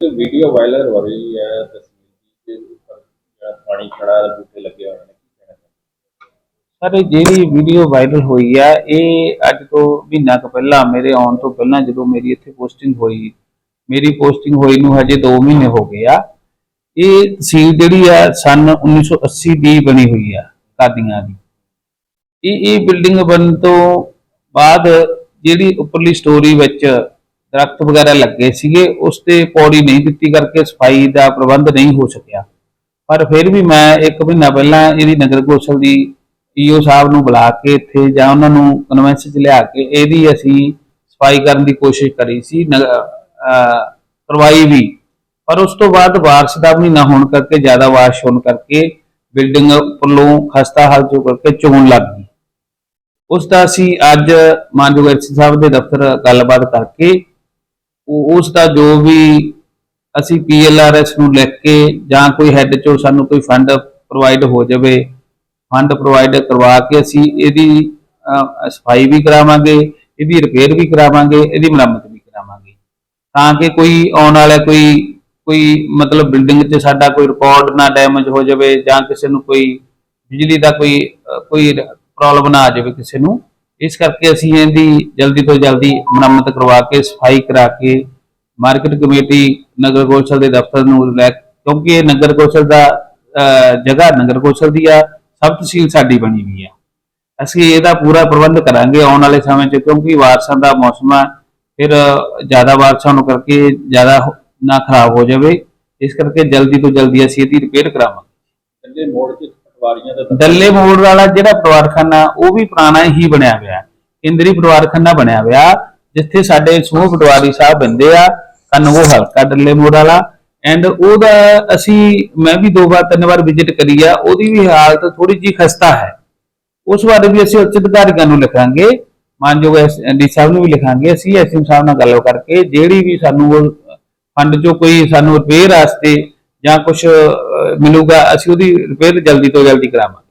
Video viral ਹੋ ਰਹੀ ਹੈ ਤਸਵੀਰ ਦੀ ਉੱਪਰ ਜਿਹੜਾ ਪਾਣੀ ਖੜਾ ਬੂਟੇ ਲੱਗੇ ਹੋਏ ਨੇ, ਕੀ ਕਹਿਣਾ ਸਰ, ਇਹ ਜਿਹੜੀ ਵੀਡੀਓ ਵਾਇਰਲ ਹੋਈ ਆ, ਇਹ ਅੱਜ ਤੋਂ ਮਹੀਨਾ ਕੁ ਪਹਿਲਾਂ, ਮੇਰੇ ਆਉਣ ਤੋਂ ਪਹਿਲਾਂ ਜਦੋਂ ਮੇਰੀ ਇੱਥੇ ਪੋਸਟਿੰਗ ਹੋਈ, ਮੇਰੀ ਪੋਸਟਿੰਗ ਹੋਈ ਨੂੰ ਹਜੇ 2 ਮਹੀਨੇ ਹੋ ਗਏ ਆ। ਇਹ ਤਹਿਸੀਲ ਜਿਹੜੀ ਆ, ਸਨ 1980 ਦੀ ਬਣੀ ਹੋਈ ਆ, ਕਾਦੀਆਂ ਦੀ। ਇਹ ਇਹ ਬਿਲਡਿੰਗ ਬਣਨ ਤੋਂ ਬਾਅਦ ਜਿਹੜੀ ਉੱਪਰਲੀ ਸਟੋਰੀ ਵਿੱਚ ਦਰਖਤ ਵਗੈਰਾ ਲੱਗੇ ਸੀਗੇ, ਉਸ ਤੇ ਪੌੜੀ ਨਹੀਂ ਦਿੱਤੀ ਕਰਕੇ ਸਫ਼ਾਈ ਦਾ ਪ੍ਰਬੰਧ ਨਹੀਂ ਹੋ ਸਕਿਆ। ਪਰ ਫਿਰ ਵੀ ਮੈਂ ਇੱਕ ਮਹੀਨਾ ਪਹਿਲਾਂ ਇਹਦੀ ਨਗਰ ਕੌਂਸਲ ਦੀ ਈਓ ਸਾਹਿਬ ਨੂੰ ਬੁਲਾ ਕੇ ਇੱਥੇ ਜਾਂ ਉਹਨਾਂ ਨੂੰ ਕਨਵੈਂਸ 'ਚ ਲਿਆ ਕੇ ਇਹਦੀ ਅਸੀਂ ਸਫ਼ਾਈ ਕਰਨ ਦੀ ਕੋਸ਼ਿਸ਼ ਕਰੀ ਸੀ ਕਰਵਾਈ ਵੀ। ਪਰ ਉਸ ਤੋਂ ਬਾਅਦ ਬਾਰਿਸ਼ ਦਾ ਮਹੀਨਾ ਹੋਣ ਕਰਕੇ, ਜ਼ਿਆਦਾ ਬਾਰਿਸ਼ ਹੋਣ ਕਰਕੇ ਬਿਲਡਿੰਗ ਉੱਪਰੋਂ ਖਸਤਾ ਹਾਲਤ ਜੋ ਕਰਕੇ ਚੋਣ ਲੱਗ ਗਈ। ਉਸ ਦਾ ਅਸੀਂ ਅੱਜ ਮਾਨਯੋਗ ਐਸਸੀ ਸਾਹਿਬ ਦੇ ਦਫ਼ਤਰ ਗੱਲਬਾਤ ਕਰਕੇ ਉਸ ਦਾ ਜੋ ਵੀ ਅਸੀਂ ਪੀਐਲਆਰਐਸ ਨੂੰ ਲਿਖ ਕੇ ਜਾਂ ਕੋਈ ਹੈੱਡ ਚੋਂ ਸਾਨੂੰ ਕੋਈ ਫੰਡ ਪ੍ਰੋਵਾਈਡ ਹੋ ਜਾਵੇ ਫੰਡ ਪ੍ਰੋਵਾਈਡ ਕਰਵਾ ਕੇ ਅਸੀਂ ਇਹਦੀ ਸਫ਼ਾਈ ਵੀ ਕਰਾਵਾਂਗੇ, ਇਹਦੀ ਰਿਪੇਅਰ ਵੀ ਕਰਾਵਾਂਗੇ, ਇਹਦੀ ਮੁਰੰਮਤ ਵੀ ਕਰਾਵਾਂਗੇ। ਤਾਂ ਕਿ ਕੋਈ ਆਉਣ ਵਾਲਾ ਕੋਈ ਕੋਈ ਮਤਲਬ ਬਿਲਡਿੰਗ 'ਚ ਸਾਡਾ ਕੋਈ ਰਿਕਾਰਡ ਨਾ ਡੈਮੇਜ ਹੋ ਜਾਵੇ ਜਾਂ ਕਿਸੇ ਨੂੰ ਕੋਈ ਬਿਜਲੀ ਦਾ ਕੋਈ ਕੋਈ ਪ੍ਰੋਬਲਮ ਨਾ ਆ ਜਾਵੇ ਕਿਸੇ ਨੂੰ ਇਸ ਕਰਕੇ ਅਸੀਂ ਇਹਦੀ ਜਲਦੀ ਤੋਂ ਜਲਦੀ ਮੁਰੰਮਤ ਕਰਵਾ ਕੇ, ਸਫ਼ਾਈ ਕਰਾ ਕੇ ਮਾਰਕੀਟ ਕਮੇਟੀ ਨਗਰ ਕੌਂਸਲ ਦੇ ਦਫ਼ਤਰ ਨੂੰ ਲੈ ਕਿਉਂਕਿ ਇਹ ਨਗਰ ਕੌਂਸਲ ਦਾ ਜਗ੍ਹਾ ਨਗਰ ਕੌਂਸਲ ਦੀ ਆ ਸਬ ਤਹਿਸੀਲ ਸਾਡੀ ਬਣੀ ਹੋਈ ਆ। ਅਸੀਂ ਇਹਦਾ ਪੂਰਾ ਪ੍ਰਬੰਧ ਕਰਾਂਗੇ ਆਉਣ ਵਾਲੇ ਸਮੇਂ 'ਚ, ਕਿਉਂਕਿ ਵਾਰਸ਼ਾਂ ਦਾ ਮੌਸਮ ਆ, ਫਿਰ ਜ਼ਿਆਦਾ ਵਾਰਸ਼ਾਂ ਨੂੰ ਕਰਕੇ ਜ਼ਿਆਦਾ ਨਾ ਖਰਾਬ ਹੋ ਜਾਵੇ। ਇਸ ਕਰਕੇ ਜਲਦੀ ਤੋਂ ਜਲਦੀ ਅਸੀਂ ਇਹਦੀ ਰਿਪੇਅਰ ਕਰਾਵਾਂਗੇ। ਕਹਿੰਦੇ ਮੋੜ 'ਚ ਡੱਲੇ ਮੋੜ ਵਾਲਾ ਜਿਹੜਾ ਪਰਿਵਾਰਖਾਨਾ ਉਹ ਵੀ ਪੁਰਾਣਾ ਹੀ ਬਣਿਆ ਹੋਇਆ ਕੇਂਦਰੀ ਪਰਿਵਾਰਖਾਨਾ ਬਣਿਆ ਹੋਇਆ ਜਿੱਥੇ ਸਾਡੇ ਸਮੂਹ ਪਟਵਾਰੀ ਸਾਹਿਬ ਬੰਦੇ ਆ ਕਨਵੋ ਹਲਕਾ ਡੱਲੇ ਮੋੜ ਵਾਲਾ। ਐਂਡ ਉਹਦਾ ਅਸੀਂ ਮੈਂ ਵੀ ਦੋ ਵਾਰ ਤਿੰਨ ਵਾਰ ਵਿਜ਼ਿਟ ਕਰੀ ਆ ਉਹਦੀ ਵੀ ਹਾਲਤ ਥੋੜੀ ਜੀ ਖਸਤਾ ਹੈ। ਉਸ ਬਾਰੇ ਵੀ ਅਸੀਂ ਉੱਚ ਅਧਿਕਾਰੀਆਂ ਨੂੰ ਲਿਖਾਂਗੇ ਮਾਨਯੋਗ ਡੀ ਸਾਹਿਬ ਨੂੰ ਵੀ ਲਿਖਾਂਗੇ ਅਸੀਂ ਐਸਐਮ ਸਾਹਿਬ ਨਾਲ ਗੱਲ ਕਰਕੇ ਜਿਹੜੀ ਵੀ ਸਾਨੂੰ ਉਹ ਫੰਡ ਚੋਂ ਕੋਈ ਸਾਨੂੰ ਰਿਪੇਅਰ ਵਾਸਤੇ ਜਾਂ ਕੁਝ ਮਿਲੂਗਾ ਅਸੀਂ ਉਹਦੀ ਰਿਪੇਅਰ ਜਲਦੀ ਤੋਂ ਜਲਦੀ ਕਰਾਵਾਂਗੇ।